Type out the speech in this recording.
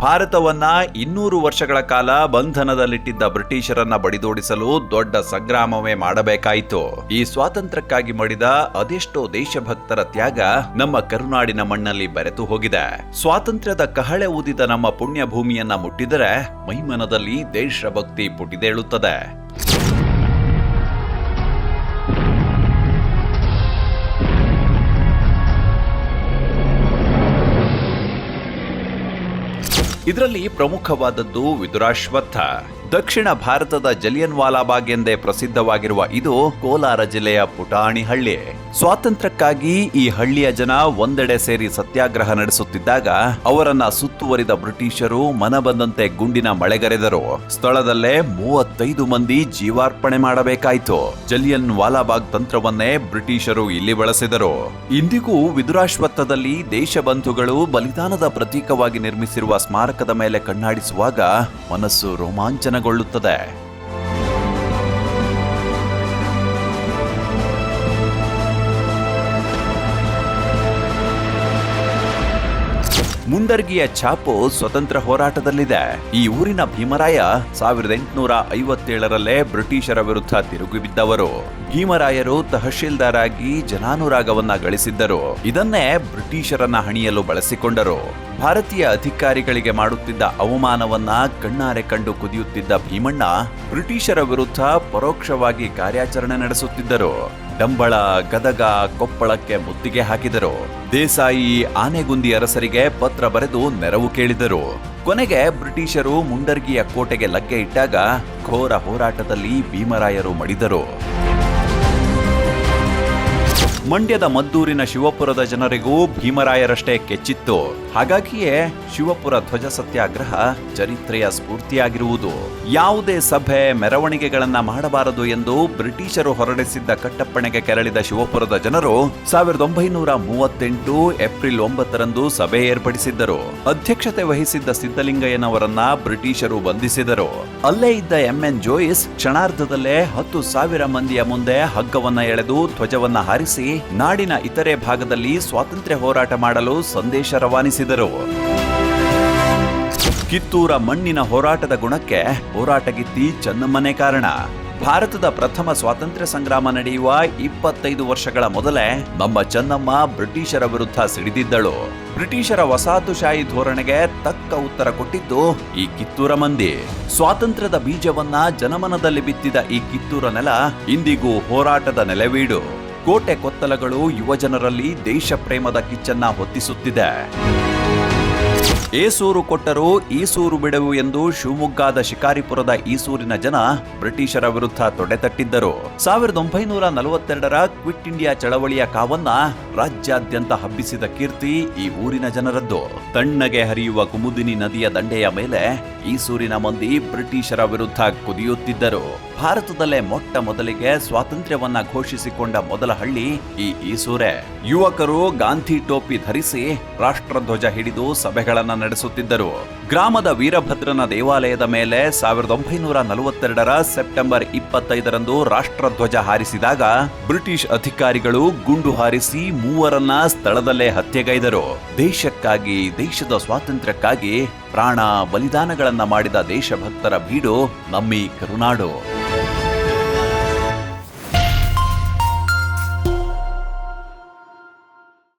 ಭಾರತವನ್ನ ಇನ್ನೂರು ವರ್ಷಗಳ ಕಾಲ ಬಂಧನದಲ್ಲಿಟ್ಟಿದ್ದ ಬ್ರಿಟಿಷರನ್ನ ಬಡಿದೋಡಿಸಲು ದೊಡ್ಡ ಸಂಗ್ರಾಮವೇ ಮಾಡಬೇಕಾಯಿತು. ಈ ಸ್ವಾತಂತ್ರ್ಯಕ್ಕಾಗಿ ಮಾಡಿದ ಅದೆಷ್ಟೋ ದೇಶಭಕ್ತರ ತ್ಯಾಗ ನಮ್ಮ ಕರುನಾಡಿನ ಮಣ್ಣಲ್ಲಿ ಬೆರೆತು ಹೋಗಿದೆ. ಸ್ವಾತಂತ್ರ್ಯದ ಕಹಳೆ ಊದಿದ ನಮ್ಮ ಪುಣ್ಯ ಭೂಮಿಯನ್ನ ಮುಟ್ಟಿದರೆ ಮೈಮನದಲ್ಲಿ ದೇಶಭಕ್ತಿ ಪುಟಿದೇಳುತ್ತದೆ. ಇದರಲ್ಲಿ ಪ್ರಮುಖವಾದದ್ದು ವಿದುರಾಶ್ವತ್ಥ. ದಕ್ಷಿಣ ಭಾರತದ ಜಲಿಯನ್ ವಾಲಾಬಾಗ್ ಎಂದೇ ಪ್ರಸಿದ್ಧವಾಗಿರುವ ಇದು ಕೋಲಾರ ಜಿಲ್ಲೆಯ ಪುಟಾಣಿ ಹಳ್ಳಿ. ಸ್ವಾತಂತ್ರ್ಯಕ್ಕಾಗಿ ಈ ಹಳ್ಳಿಯ ಜನ ಒಂದೆಡೆ ಸೇರಿ ಸತ್ಯಾಗ್ರಹ ನಡೆಸುತ್ತಿದ್ದಾಗ ಅವರನ್ನ ಸುತ್ತುವರಿದ ಬ್ರಿಟಿಷರು ಮನಬಂದಂತೆ ಗುಂಡಿನ ಮಳೆಗರೆದರು. ಸ್ಥಳದಲ್ಲೇ ಮೂವತ್ತೈದು ಮಂದಿ ಜೀವಾರ್ಪಣೆ ಮಾಡಬೇಕಾಯಿತು. ಜಲಿಯನ್ ವಾಲಾಬಾಗ್ ತಂತ್ರವನ್ನೇ ಬ್ರಿಟಿಷರು ಇಲ್ಲಿ ಬಳಸಿದರು. ಇಂದಿಗೂ ವಿದುರಾಶ್ವತ್ಥದಲ್ಲಿ ದೇಶಬಂಧುಗಳು ಬಲಿದಾನದ ಪ್ರತೀಕವಾಗಿ ನಿರ್ಮಿಸಿರುವ ಸ್ಮಾರಕದ ಮೇಲೆ ಕಣ್ಣಾಡಿಸುವಾಗ ಮನಸ್ಸು ರೋಮಾಂಚನಗೊಳ್ಳುತ್ತದೆ ಮುಂಡರ್ಗಿಯ ಛಾಪು ಸ್ವತಂತ್ರ ಹೋರಾಟದಲ್ಲಿದೆ. ಈ ಊರಿನ ಭೀಮರಾಯ ಸಾವಿರದ ಎಂಟುನೂರ ಐವತ್ತೇಳರಲ್ಲೇ ಬ್ರಿಟಿಷರ ವಿರುದ್ಧ ತಿರುಗಿ ಬಿದ್ದವರು. ಭೀಮರಾಯರು ತಹಶೀಲ್ದಾರ್ ಆಗಿ ಜನಾನುರಾಗವನ್ನ ಗಳಿಸಿದ್ದರು. ಇದನ್ನೇ ಬ್ರಿಟಿಷರನ್ನ ಹಣಿಯಲು ಬಳಸಿಕೊಂಡರು. ಭಾರತೀಯ ಅಧಿಕಾರಿಗಳಿಗೆ ಮಾಡುತ್ತಿದ್ದ ಅವಮಾನವನ್ನ ಕಣ್ಣಾರೆ ಕಂಡು ಕುದಿಯುತ್ತಿದ್ದ ಭೀಮಣ್ಣ ಬ್ರಿಟಿಷರ ವಿರುದ್ಧ ಪರೋಕ್ಷವಾಗಿ ಕಾರ್ಯಾಚರಣೆ ನಡೆಸುತ್ತಿದ್ದರು. ಡಂಬಳ, ಗದಗ, ಕೊಪ್ಪಳಕ್ಕೆ ಮುತ್ತಿಗೆ ಹಾಕಿದರು. ದೇಸಾಯಿ, ಆನೆಗುಂದಿ ಅರಸರಿಗೆ ಪತ್ರ ಬರೆದು ನೆರವು ಕೇಳಿದರು. ಕೊನೆಗೆ ಬ್ರಿಟಿಷರು ಮುಂಡರ್ಗಿಯ ಕೋಟೆಗೆ ಲಗ್ಗೆ ಇಟ್ಟಾಗ ಘೋರ ಹೋರಾಟದಲ್ಲಿ ಭೀಮರಾಯರು ಮಡಿದರು. ಮಂಡ್ಯದ ಮದ್ದೂರಿನ ಶಿವಪುರದ ಜನರಿಗೂ ಭೀಮರಾಯರಷ್ಟೇ ಕೆಚ್ಚಿತ್ತು. ಹಾಗಾಗಿಯೇ ಶಿವಪುರ ಧ್ವಜ ಸತ್ಯಾಗ್ರಹ ಚರಿತ್ರೆಯ ಸ್ಫೂರ್ತಿಯಾಗಿರುವುದು. ಯಾವುದೇ ಸಭೆ ಮೆರವಣಿಗೆಗಳನ್ನ ಮಾಡಬಾರದು ಎಂದು ಬ್ರಿಟಿಷರು ಹೊರಡಿಸಿದ್ದ ಕಟ್ಟಪ್ಪಣೆಗೆ ಕೆರಳಿದ ಶಿವಪುರದ ಜನರು ಸಾವಿರದ ಒಂಬೈನೂರ ಮೂವತ್ತೆಂಟು ಏಪ್ರಿಲ್ ಒಂಬತ್ತರಂದು ಸಭೆ ಏರ್ಪಡಿಸಿದ್ದರು. ಅಧ್ಯಕ್ಷತೆ ವಹಿಸಿದ್ದ ಸಿದ್ದಲಿಂಗಯ್ಯನವರನ್ನ ಬ್ರಿಟಿಷರು ಬಂಧಿಸಿದರು. ಅಲ್ಲೇ ಇದ್ದ ಎಂಎನ್ ಜೋಯಿಸ್ ಕ್ಷಣಾರ್ಧದಲ್ಲೇ ಹತ್ತು ಸಾವಿರ ಮಂದಿಯ ಮುಂದೆ ಹಗ್ಗವನ್ನ ಎಳೆದು ಧ್ವಜವನ್ನ ಹಾರಿಸಿ ನಾಡಿನ ಇತರೆ ಭಾಗದಲ್ಲಿ ಸ್ವಾತಂತ್ರ್ಯ ಹೋರಾಟ ಮಾಡಲು ಸಂದೇಶ ರವಾನಿಸಿದರು. ಕಿತ್ತೂರ ಮಣ್ಣಿನ ಹೋರಾಟದ ಗುಣಕ್ಕೆ ಹೋರಾಟಗಿತ್ತಿ ಚೆನ್ನಮ್ಮನೇ ಕಾರಣ. ಭಾರತದ ಪ್ರಥಮ ಸ್ವಾತಂತ್ರ್ಯ ಸಂಗ್ರಾಮ ನಡೆಯುವ ಇಪ್ಪತ್ತೈದು ವರ್ಷಗಳ ಮೊದಲೇ ನಮ್ಮ ಚೆನ್ನಮ್ಮ ಬ್ರಿಟಿಷರ ವಿರುದ್ಧ ಸಿಡಿದಿದ್ದಳು. ಬ್ರಿಟಿಷರ ವಸಾಹತುಶಾಹಿ ಧೋರಣೆಗೆ ತಕ್ಕ ಉತ್ತರ ಕೊಟ್ಟಿದ್ದು ಈ ಕಿತ್ತೂರ ಮಂದಿ. ಸ್ವಾತಂತ್ರ್ಯದ ಬೀಜವನ್ನ ಜನಮನದಲ್ಲಿ ಬಿತ್ತಿದ ಈ ಕಿತ್ತೂರ ನೆಲ ಇಂದಿಗೂ ಹೋರಾಟದ ನೆಲೆವೀಡು. ಕೋಟೆ ಕೊತ್ತಲಗಳು ಯುವಜನರಲ್ಲಿ ದೇಶ ಪ್ರೇಮದ ಕಿಚ್ಚನ್ನ ಹೊತ್ತಿಸುತ್ತಿದೆ. ಏಸೂರು ಕೊಟ್ಟರು ಈಸೂರು ಬಿಡವು ಎಂದು ಶಿವಮೊಗ್ಗದ ಶಿಕಾರಿಪುರದ ಈಸೂರಿನ ಜನ ಬ್ರಿಟಿಷರ ವಿರುದ್ಧ ತೊಡೆತಟ್ಟಿದ್ದರು ಸಾವಿರದ ಒಂಬೈನೂರ ನಲವತ್ತೆರಡರ ಕ್ವಿಟ್ ಇಂಡಿಯಾ ಚಳವಳಿಯ ಕಾವನ್ನ ರಾಜ್ಯಾದ್ಯಂತ ಹಬ್ಬಿಸಿದ ಕೀರ್ತಿ ಈ ಊರಿನ ಜನರದ್ದು. ತಣ್ಣಗೆ ಹರಿಯುವ ಕುಮುದಿನಿ ನದಿಯ ದಂಡೆಯ ಮೇಲೆ ಈಸೂರಿನ ಮಂದಿ ಬ್ರಿಟಿಷರ ವಿರುದ್ಧ ಕುದಿಯುತ್ತಿದ್ದರು. ಭಾರತದಲ್ಲೇ ಮೊಟ್ಟ ಮೊದಲಿಗೆ ಸ್ವಾತಂತ್ರ್ಯವನ್ನ ಘೋಷಿಸಿಕೊಂಡ ಮೊದಲ ಹಳ್ಳಿ ಈ ಈಸೂರೆ. ಯುವಕರು ಗಾಂಧಿ ಟೋಪಿ ಧರಿಸಿ ರಾಷ್ಟ್ರಧ್ವಜ ಹಿಡಿದು ಸಭೆಗಳನ್ನ ನಡೆಸುತ್ತಿದ್ದರು. ಗ್ರಾಮದ ವೀರಭದ್ರನ ದೇವಾಲಯದ ಮೇಲೆ ಸಾವಿರದ ಒಂಬೈನೂರ ನಲವತ್ತೆರಡರ ಸೆಪ್ಟೆಂಬರ್ ಇಪ್ಪತ್ತೈದರಂದು ರಾಷ್ಟ್ರಧ್ವಜ ಹಾರಿಸಿದಾಗ ಬ್ರಿಟಿಷ್ ಅಧಿಕಾರಿಗಳು ಗುಂಡು ಹಾರಿಸಿ ಮೂವರನ್ನ ಸ್ಥಳದಲ್ಲೇ ಹತ್ಯೆಗೈದರು. ದೇಶಕ್ಕಾಗಿ, ದೇಶದ ಸ್ವಾತಂತ್ರ್ಯಕ್ಕಾಗಿ ಪ್ರಾಣ ಬಲಿದಾನಗಳನ್ನ ಮಾಡಿದ ದೇಶಭಕ್ತರ ಬೀಡು ನಮ್ಮಿ ಕರುನಾಡು.